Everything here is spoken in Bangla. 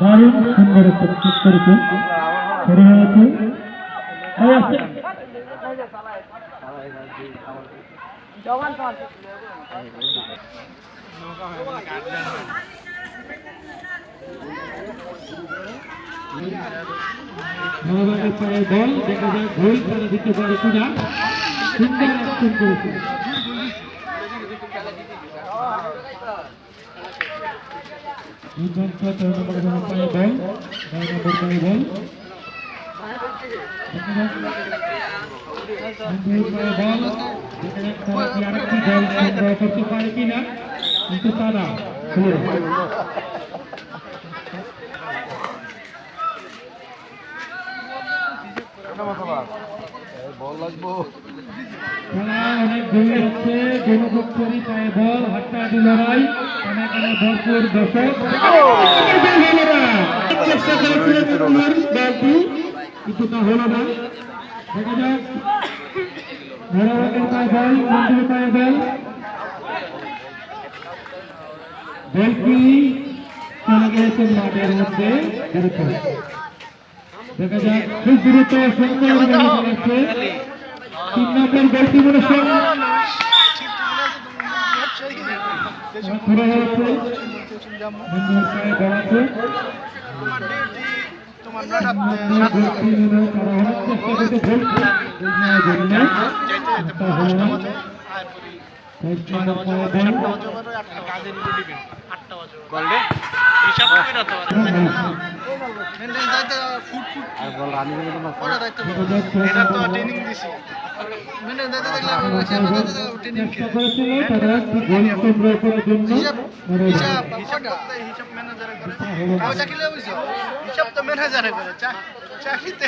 দারুণ সুন্দর একটা ঠিক করেছে ছেড়ে হয়েছে। বল দেখা যায় গোল করে দিতে পারে কিনা সুন্দর অ্যাকশন করেছে দুর্দান্ত তেরো নম্বর পায়ে বল নয় নম্বর পায়ে বল তারা আরেকটি বল সংগ্রহ করতে পারে কিনা কিন্তু তারা বল কানে কানে ভরপুর দর্শক। চেষ্টা করেছিলেন কুমার দলটি মাঠের মধ্যে। দেখা যাক খুব দ্রুত সুন্দর যাচ্ছে তিন নম্বর গোলটি মনে ধরে হয়েছে না নম্বর এটা তো ট্রেনিং দিছি। মেনে দিতে দেখলাম চেষ্টা করেছিল তারা একটি গোল সংগ্রহ করার জন্য মানে হিসাব হিসাব ম্যানেজারে করে কাউ চাকরি বুঝছ হিসাব তো ম্যানেজারে করে চাকরিতে